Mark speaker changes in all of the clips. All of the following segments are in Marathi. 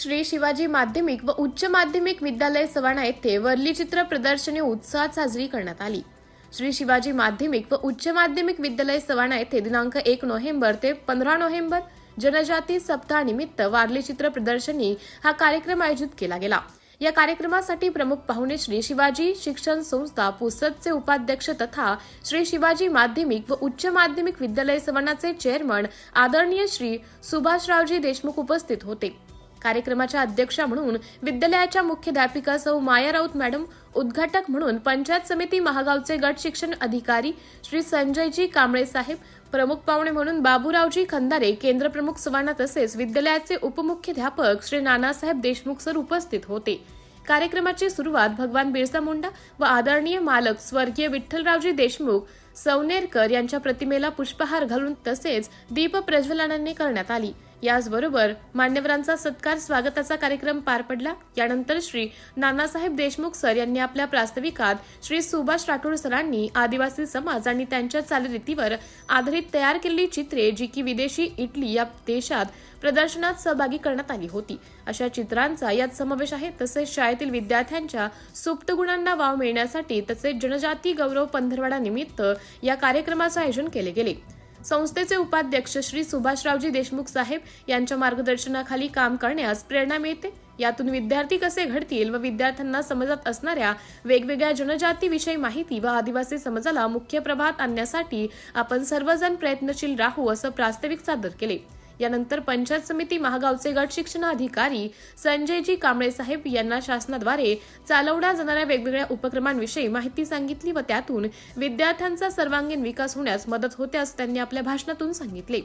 Speaker 1: श्री शिवाजी माध्यमिक व उच्च माध्यमिक विद्यालय सवाणा येथे वरली चित्र प्रदर्शनी उत्साहात साजरी करण्यात आली. श्री शिवाजी माध्यमिक व उच्च माध्यमिक विद्यालय सवाणा येथे दिनांक एक नोव्हेंबर ते पंधरा नोव्हेंबर जनजाती सप्ताहानिमित्त वारली चित्र प्रदर्शनी हा कार्यक्रम आयोजित केला गेला. या कार्यक्रमासाठी प्रमुख पाहुणे श्री शिवाजी शिक्षण संस्था पुसदचे उपाध्यक्ष तथा श्री शिवाजी माध्यमिक व उच्च माध्यमिक विद्यालय सवनाचे चेअरमन आदरणीय श्री सुभाषरावजी देशमुख उपस्थित होते. कार्यक्रमाच्या अध्यक्षा म्हणून विद्यालयाच्या मुख्याध्यापिका सौ माया राऊत मॅडम उद्घाटक म्हणून पंचायत समिती महागावचे गट शिक्षण अधिकारी श्री संजयजी कांबळे साहेब प्रमुख पाहुणे म्हणून बाबूरावजी खंदारे केंद्र प्रमुख सवाना तसेच विद्यालयाचे उपमुख्याध्यापक श्री नानासाहेब देशमुख सर उपस्थित होते. कार्यक्रमाची सुरुवात भगवान बिरसा मुंडा व आदरणीय मालक स्वर्गीय विठ्ठलरावजी देशमुख सवनेरकर यांच्या प्रतिमेला पुष्पहार घालून तसेच दीप प्रज्वलनाने करण्यात आली. याचबरोबर मान्यवरांचा सत्कार स्वागताचा कार्यक्रम पार पडला. यानंतर श्री नानासाहेब देशमुख सर यांनी आपल्या प्रास्ताविकात श्री सुभाष राठोड सरांनी आदिवासी समाज आणि त्यांच्या चालीरीतीवर आधारित तयार केलेली चित्रे जी की विदेशी इटली या देशात प्रदर्शनात सहभागी करण्यात आली होती. अशा चित्रांचा यात समावेश आहे. तसेच शाळेतील विद्यार्थ्यांच्या सुप्त गुणांना वाव मिळण्यासाठी तसेच जनजाती गौरव पंधरवाडा निमित्त या कार्यक्रमाचे आयोजन केले गेले. संस्थेचे उपाध्यक्ष श्री सुभाषरावजी देशमुख साहेब यांच्या मार्गदर्शनाखाली काम करण्यास प्रेरणा मिळते. यातून विद्यार्थी कसे घडतील व विद्यार्थ्यांना समजात असणाऱ्या वेगवेगळ्या जनजातीविषयी माहिती व आदिवासी समाजाला मुख्य प्रभात आणण्यासाठी आपण सर्वजण प्रयत्नशील राहू असं प्रास्ताविक सादर केले. यानंतर पंचायत समिती महागावचे गट शिक्षणाधिकारी संजयजी कांबळे साहेब यांना शासनाद्वारे चालवल्या जाणाऱ्या वेगवेगळ्या उपक्रमांविषयी माहिती सांगितली व त्यातून विद्यार्थ्यांचा सर्वांगीण विकास होण्यास मदत होते असं त्यांनी आपल्या भाषणातून सांगितले.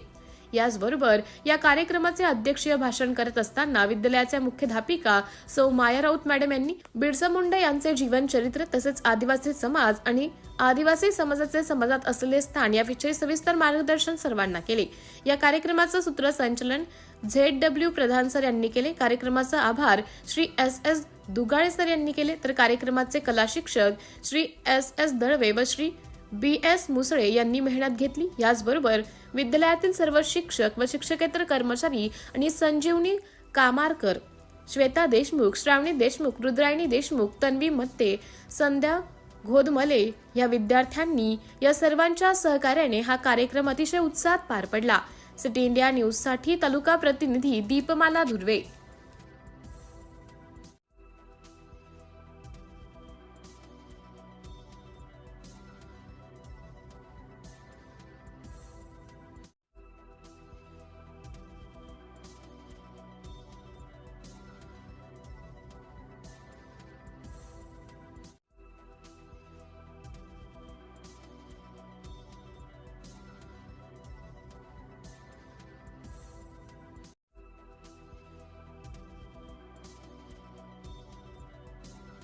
Speaker 1: याचबरोबर या कार्यक्रमाचे अध्यक्षीय भाषण करत असताना विद्यालयाच्या मुख्याध्यापिका सौ माया राऊत मॅडम यांनी बिरसा मुंडे यांचे जीवनचरित्र तसेच आदिवासी समाज आणि आदिवासी समाजाचे समाजात असलेले स्थान याविषयी सविस्तर मार्गदर्शन सर्वांना केले. या कार्यक्रमाचं सूत्रसंचलन झेड डब्ल्यू प्रधान सर यांनी केले. कार्यक्रमाचा आभार Shri S S Dugale sir यांनी केले. तर कार्यक्रमाचे कला शिक्षक श्री एस एस दळवे व श्री बी एस मुसळे यांनी मेहनत घेतली. याचबरोबर विद्यालयातील सर्व शिक्षक व शिक्षकेतर कर्मचारी आणि संजीवनी कामारकर श्वेता देशमुख श्रावणी देशमुख रुद्रायणी देशमुख तन्वी मत्ते संध्या घोदमले या विद्यार्थ्यांनी या सर्वांच्या सहकार्याने हा कार्यक्रम अतिशय उत्साहात पार पडला. सिटी इंडिया न्यूजसाठी तालुका प्रतिनिधी दीपमाला धुर्वे.